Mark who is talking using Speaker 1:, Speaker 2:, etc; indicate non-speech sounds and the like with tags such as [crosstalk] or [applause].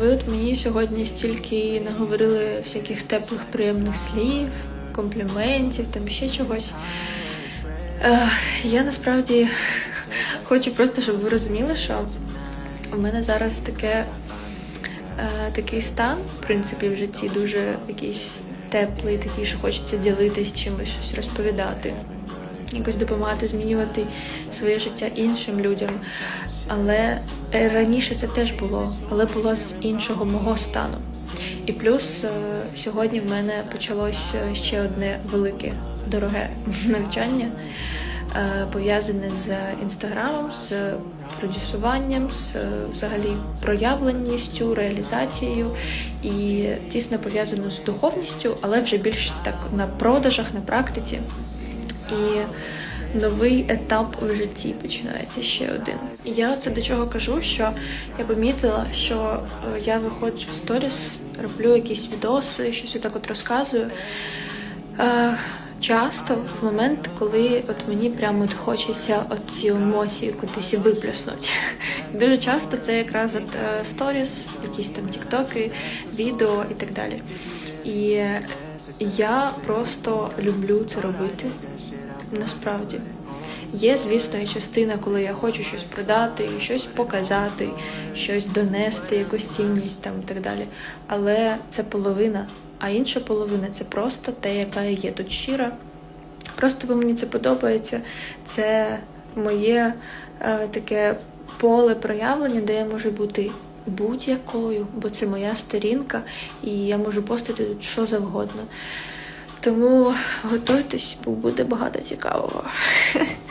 Speaker 1: Ви от мені сьогодні стільки наговорили всяких теплих приємних слів, компліментів, там ще чогось. Я насправді хочу просто, щоб ви розуміли, що у мене зараз таке, е, такий стан, в принципі, в житті дуже якийсь теплий, такий, що хочеться ділитись чимось, щось розповідати, якось допомагати змінювати своє життя іншим людям. Але е, раніше це теж було, але було з іншого мого стану. І плюс е, сьогодні в мене почалось е, ще одне велике дороге [laughs] навчання, пов'язане з інстаграмом, з продюсуванням, з взагалі проявленістю, реалізацією і тісно пов'язано з духовністю, але вже більш так на продажах, на практиці. І новий етап у житті починається ще один. І я це до чого кажу, що я помітила, що е, я виходжу в сторіс, роблю якісь відоси, щось отак от розказую. Е, Часто в момент, коли от мені прямо от хочеться от ці емоції кудись виплюснути. І Дуже часто це якраз от е, сторіс, якісь там тіктоки, відео і так далі. І я просто люблю це робити насправді. Є, звісно, і частина, коли я хочу щось продати, щось показати, щось донести, якусь цінність там і так далі. Але це половина, а інша половина це просто те, яка є тут щира. Просто бо мені це подобається. Це моє е, таке поле проявлення, де я можу бути будь-якою, бо це моя сторінка, і я можу постити тут що завгодно. Тому готуйтесь, бо буде багато цікавого. [laughs]